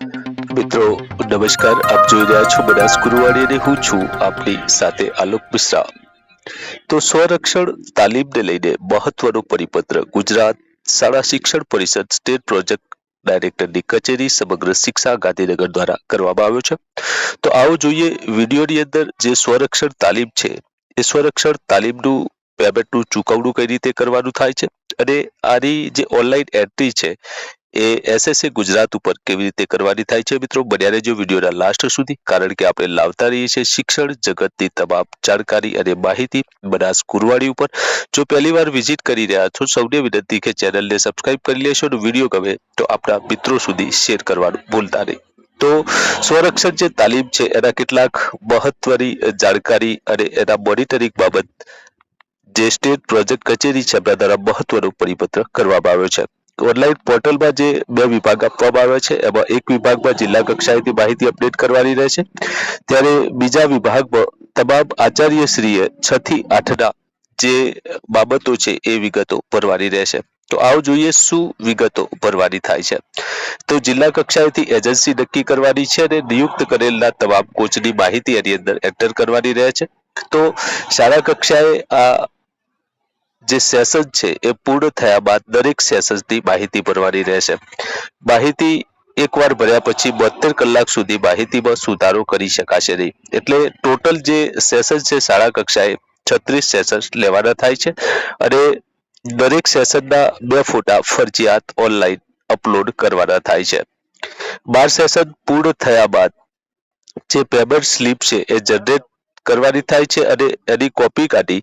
મિત્રો, નમસ્કાર. આપ જોઈ રહ્યા છો બનાસ ગુરુવાણી અને હું છું આપની સાથે આલોક મિશ્રા. તો સ્વરક્ષણ તાલીમને લઈને મહત્વનો પરિપત્ર. ગુજરાત શાળા શિક્ષણ પરિષદ સ્ટેટ પ્રોજેક્ટ ડાયરેક્ટરની કચેરી સમગ્ર શિક્ષા ગાંધીનગર દ્વારા કરવામાં આવ્યો છે. તો આવો જોઈએ વિડીયોની અંદર જે સ્વરક્ષણ તાલીમ છે. એ સ્વરક્ષણ તાલીમનું પેમેન્ટનું ચૂકવણું કઈ રીતે કરવાનું થાય છે? અને આની જે ઓનલાઈન એન્ટ્રી છે એ એસએસએ ગુજરાત ઉપર કેવી રીતે કરવાની થાય છે મિત્રો? બન્યા રહેજો વિડીયોના લાસ્ટ સુધી, કારણ કે આપણે લાવતા રહીએ છીએ શિક્ષણ જગતની તમામ જાણકારી અને માહિતી બનાસ કુરવાડી ઉપર. જો પહેલી વાર વિઝિટ કરી રહ્યા છો, સૌને વિનંતી કે ચેનલને સબસ્ક્રાઇબ કરી લેશો અને વીડિયો ગમે તો આપણા મિત્રો સુધી શેર કરવાનું ભૂલતા નહીં. તો સ્વરક્ષણ જે તાલીમ છે, એના કેટલાક મહત્વની જાણકારી અને એના મોનિટરિંગ બાબત જે સ્ટેટ પ્રોજેક્ટ કચેરી છે, એમના દ્વારા મહત્વનું પરિપત્ર કરવામાં આવ્યો છે. ઓનલાઈન પોર્ટલમાં જે બે વિભાગ આપવામાં આવ્યા છે, એમાં એક વિભાગમાં જિલ્લા કક્ષાએથી માહિતી અપડેટ કરવાની રહેશે. ત્યારે બીજા વિભાગમાં તમામ આચાર્યશ્રીએ છ થી આઠના જે બાબતો છે એ વિગતો ભરવાની રહેશે. તો આવો જોઈએ શું વિગતો ભરવાની થાય છે. તો જિલ્લા કક્ષાએથી એજન્સી નક્કી કરવાની છે અને નિયુક્ત કરેલા તમામ કોચની માહિતી એની અંદર એન્ટર કરવાની રહે છે. તો શાળા કક્ષાએ આ જે સેશન છે એ પૂર્ણ થયા બાદ દરેક સેશન્સની માહિતી ભરવાની રહેશે. માહિતી એકવાર ભર્યા પછી બોતેર કલાક સુધી માહિતીમાં સુધારો કરી શકાશે નહીં. એટલે ટોટલ જે સેશન છે શાળા કક્ષાએ છત્રીસ સેશન લેવાના થાય છે અને દરેક સેશનના બે ફોટા ફરજિયાત ઓનલાઈન અપલોડ કરવાના થાય છે. બાર સેશન પૂર્ણ થયા બાદ જે પેમેન્ટ સ્લીપ છે એ જનરેટ કરવાની થાય છે અને એની કોપી કાઢી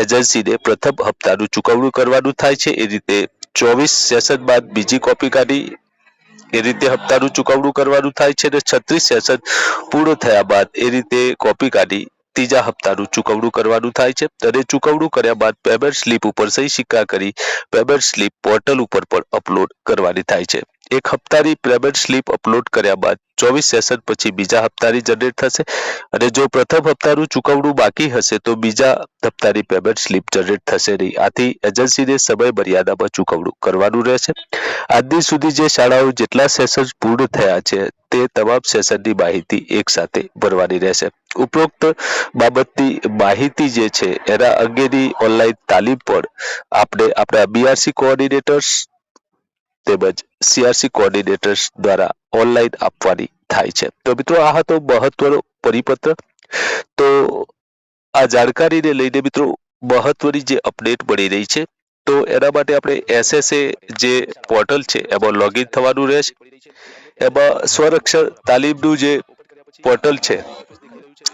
એજન્સીને પ્રથમ હપ્તાનું ચૂકવણું કરવાનું થાય છે. એ રીતે ચોવીસ સેશન બાદ બીજી કોપી કાઢી એ રીતે હપ્તાનું ચૂકવણું કરવાનું થાય છે અને છત્રીસ સેશન પૂર્ણ થયા બાદ એ રીતે કોપી કાઢી ત્રીજા હપ્તાનું ચૂકવણું કરવાનું થાય છે. અને ચૂકવણું કર્યા બાદ પેમેન્ટ સ્લીપ ઉપર સહી સિક્કા કરી પેમેન્ટ સ્લીપ પોર્ટલ ઉપર પણ અપલોડ કરવાની થાય છે. એક હપ્તાની પેમેન્ટ સ્લીપ અપલોડ કર્યા બાદ ચોવીસ સેશન પછી બીજા હપ્તાની જનરેટ થશે. અને જો પ્રથમ હપ્તાનું ચૂકવણું બાકી હશે તો બીજા હપ્તાની પેમેન્ટ સ્લીપ જનરેટ થશે નહીં. આથી એજન્સીને સમય મર્યાદામાં ચૂકવણું કરવાનું રહેશે. આજની સુધી જે શાળાઓ જેટલા સેશન પૂર્ણ થયા છે તે તમામ સેશનની માહિતી એક સાથે ભરવાની રહેશે. ઉપરોક્ત બાબતની માહિતી જે છે એના અંગેની ઓનલાઈન તાલીમ પણ આપણે આપણા બીઆરસી કોઓર્ડિનેટર્સ તેમજ સીઆરસી કોર્ડિનેટર્સ દ્વારા ઓનલાઈન આપવાની થાય છે. તો મિત્રો, આ હતો મહત્વનો પરિપત્ર. તો આ જાણકારીને લઈને મિત્રો, મહત્વની જે અપડેટ મળી રહી છે, તો એના માટે આપણે એસએસએ જે પોર્ટલ છે, એમાં લોગિન થવાનું રહેશે. એમાં સ્વરક્ષણ તાલીમનું જે પોર્ટલ છે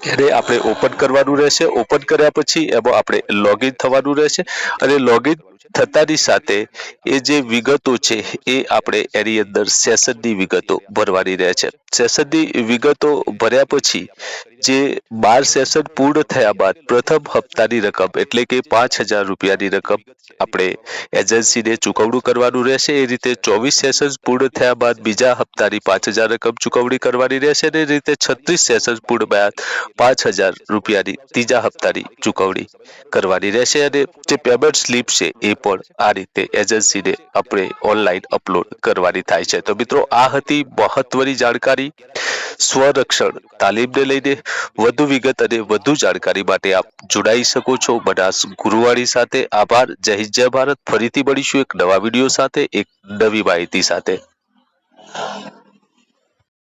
એને આપણે ઓપન કરવાનું રહેશે. ઓપન કર્યા પછી એમાં આપણે લોગિન થવાનું રહેશે. અને લોગિન થતાની સાથે એ જે વિગતો છે એ આપણે એની અંદર સેશનની વિગતો ભરવાની રહે છે. સેશનની વિગતો ભર્યા પછી જે બાર સેશન પૂર્ણ થયા બાદ પ્રથમ હપ્તાની રકમ એટલે કે પાંચ હજાર રૂપિયાની રકમ આપણે એજન્સીને ચૂકવણું કરવાનું રહેશે. એ રીતે ચોવીસ સેશન પૂર્ણ થયા બાદ બીજા હપ્તાની પાંચ હજાર રકમ ચૂકવણી કરવાની રહેશે. અને એ રીતે છત્રીસ સેશન પૂર્ણ બાદ પાંચ હજાર રૂપિયાની ત્રીજા હપ્તાની ચૂકવણી કરવાની રહેશે અને જે પેમેન્ટ સ્લીપ છે એ પણ આ રીતે એજન્સીને આપણે ઓનલાઈન અપલોડ કરવાની થાય છે. તો મિત્રો, આ હતી મહત્વની જાણકારી. સ્વરક્ષણ તાલીમને લઈને વધુ વિગત અને વધુ જાણકારી માટે આપ જોડાઈ શકો છો. બનાસ ગુરુવાણી સાથે આભાર. જય હિન્દ, જય ભારત. ફરીથી મળીશું એક નવા વીડિયો સાથે, એક નવી માહિતી સાથે.